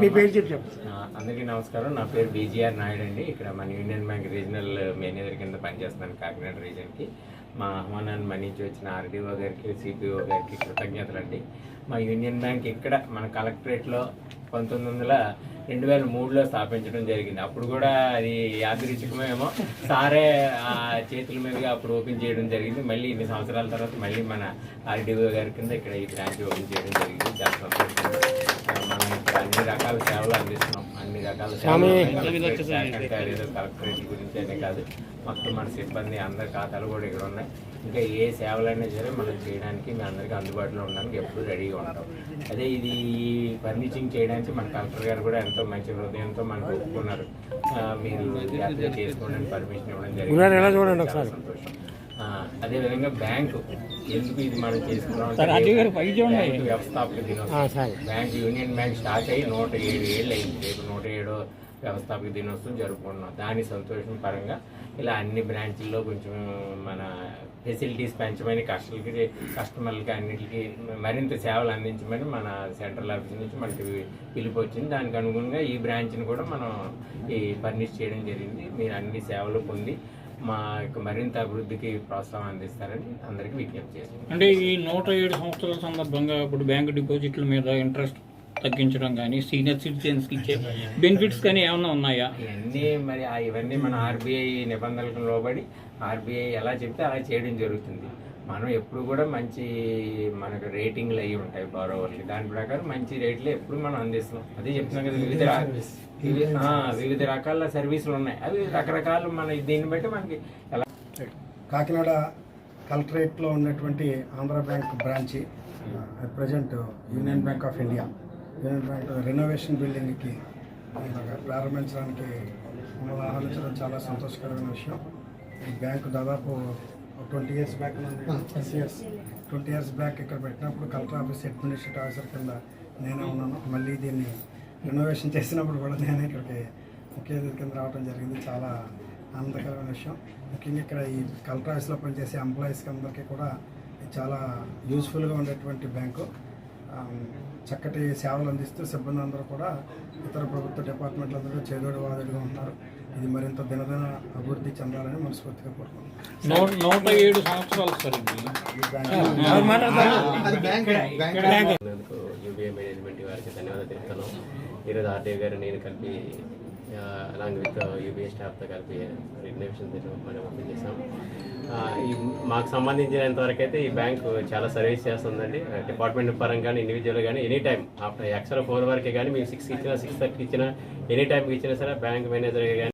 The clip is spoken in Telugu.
మీ పేరు అందరికీ నమస్కారం. నా పేరు బీజీఆర్ నాయుడు అండి. ఇక్కడ మన యూనియన్ బ్యాంక్ రీజనల్ మేనేజర్ కింద పనిచేస్తున్నాను కాకినాడ రీజన్కి. మా ఆహ్వానాన్ని మన్నించి వచ్చిన ఆర్డీఓ గారికి సిపిఓ గారికి కృతజ్ఞతలు అండి. మా యూనియన్ బ్యాంక్ ఇక్కడ మన కలెక్టరేట్లో పంతొమ్మిది వందల రెండు వేల మూడులో స్థాపించడం జరిగింది. అప్పుడు కూడా అది యాదృచ్ఛికమేమో సారే ఆ చేతుల మీదుగా అప్పుడు ఓపెన్ చేయడం జరిగింది. మళ్ళీ ఇన్ని సంవత్సరాల తర్వాత మళ్ళీ మన ఆర్డీఓ గారి కింద ఇక్కడ ఈ బ్రాంచ్ ఓపెన్ చేయడం జరిగింది. చాలా సంతోషం రకాల సేవలు అందిస్తున్నాం అన్ని రకాల సేవలు కలెక్టరేట్ గురించి అనే కాదు మొత్తం మన సిబ్బంది అందరి ఖాతాలు కూడా ఇక్కడ ఉన్నాయి ఇంకా ఏ సేవలైనా సరే మనం చేయడానికి మీ అందరికీ అందుబాటులో ఉండడానికి ఎప్పుడు రెడీగా ఉంటాం అదే ఇది ఫర్నిచింగ్ చేయడానికి మన కలెక్టర్ గారు కూడా ఎంతో మంచి హృదయంతో మనకు ఒప్పుకున్నారు మీరు చేసుకోండి పర్మిషన్ ఇవ్వడం జరిగింది సంతోషం. అదేవిధంగా బ్యాంకు ఎందుకు ఇది మనం చేసుకున్నాం వ్యవస్థాపక దినోత్సవం. బ్యాంక్ యూనియన్ బ్యాంక్ స్టార్ట్ అయ్యి నూట ఏడు ఏళ్ళు అయింది. రేపు నూట ఏడో వ్యవస్థాపక దినోత్సవం జరుపుకుంటున్నాం. దాని సంతోషం పరంగా ఇలా అన్ని బ్రాంచ్ల్లో కొంచెం మన ఫెసిలిటీస్ పెంచమని కస్టమర్లకి కస్టమర్లకి అన్నిటికీ మరింత సేవలు అందించమని మన సెంట్రల్ ఆఫీస్ నుంచి మనకి పిలుపు వచ్చింది. దానికి అనుగుణంగా ఈ బ్రాంచ్ని కూడా మనం ఈ ఫర్నిష్ చేయడం జరిగింది. మీరు అన్ని సేవలు పొంది మా యొక్క మరింత అభివృద్ధికి ప్రోత్సాహం అందిస్తారని అందరికీ విజ్ఞప్తి చేస్తున్నాం. అంటే ఈ నూట ఏడు సంవత్సరాల సందర్భంగా ఇప్పుడు బ్యాంక్ డిపాజిట్ల మీద ఇంట్రెస్ట్ తగ్గించడం కానీ సీనియర్ సిటిజన్స్కి ఇచ్చే బెనిఫిట్స్ కానీ ఏమైనా ఉన్నాయా? ఇవన్నీ మరి ఇవన్నీ మన ఆర్బీఐ నిబంధనలకు లోబడి ఆర్బీఐ ఎలా చెప్తే అలా చేయడం జరుగుతుంది. మనం ఎప్పుడు కూడా మంచి మనకు రేటింగ్లు అయ్యి ఉంటాయి బారోవర్కి దాని ప్రకారం మంచి రేట్లు ఎప్పుడు మనం అందిస్తున్నాం అదే చెప్తున్నాం కదా వివిధ వివిధ రకాల సర్వీసులు ఉన్నాయి. అవి రకరకాల మన దీన్ని బట్టి మనకి ఎలా కాకినాడ కలెక్టరేట్లో ఉన్నటువంటి Andhra bank branch at present Union Bank of India Union Bank renovation బిల్డింగ్కి ప్రారంభించడానికి మమ్మల్ని ఆహ్వానించడం చాలా సంతోషకరమైన విషయం. ఈ బ్యాంకు దాదాపు twenty years back years twenty years back ఇక్కడ పెట్టినప్పుడు కలెక్టర్ ఆఫీస్ అడ్మినిస్ట్రేటివ్ ఆఫీసర్ కింద నేనే ఉన్నాను. మళ్ళీ దీన్ని రెనోవేషన్ చేసినప్పుడు కూడా నేనే ఇక్కడికి ముఖ్య అతిథి కింద రావడం జరిగింది. చాలా ఆనందకరమైన విషయం. ముఖ్యంగా ఇక్కడ ఈ కలెక్టర్ ఆఫీస్లో పనిచేసే ఎంప్లాయీస్కి అందరికీ కూడా చాలా యూస్ఫుల్గా ఉండేటువంటి బ్యాంకు. చక్కటి సేవలు అందిస్తూ సిబ్బంది అందరూ కూడా ఇతర ప్రభుత్వ డిపార్ట్మెంట్లందరూ చేదోడు వాదుడుగా ఉన్నారు. ఇది మరింత దినదిన అభివృద్ధి చెందాలని మనస్ఫూర్తిగా కోరుకుంటున్నాను. యూబీఐ మేనేజ్మెంట్ వారికి ధన్యవాదాలు ఈరోజు ఆర్డీఓ గారు నేను కలిపి అలాంగ్ విత్ యూబీఐ స్టాఫ్తో కలిపి రిగ్నేషన్ మనం ఓపెన్ చేసాం. మాకు సంబంధించినంత వరకు అయితే ఈ బ్యాంకు చాలా సర్వీస్ చేస్తుందండి. డిపార్ట్మెంట్ పరంగా కానీ ఇండివిజువల్ కానీ any time after extra four వరకే కానీ మేము సిక్స్ ఇచ్చినా సిక్స్ థర్టీ ఇచ్చినా ఎనీ టైంకి ఇచ్చినా సరే బ్యాంక్ మేనేజర్ కానీ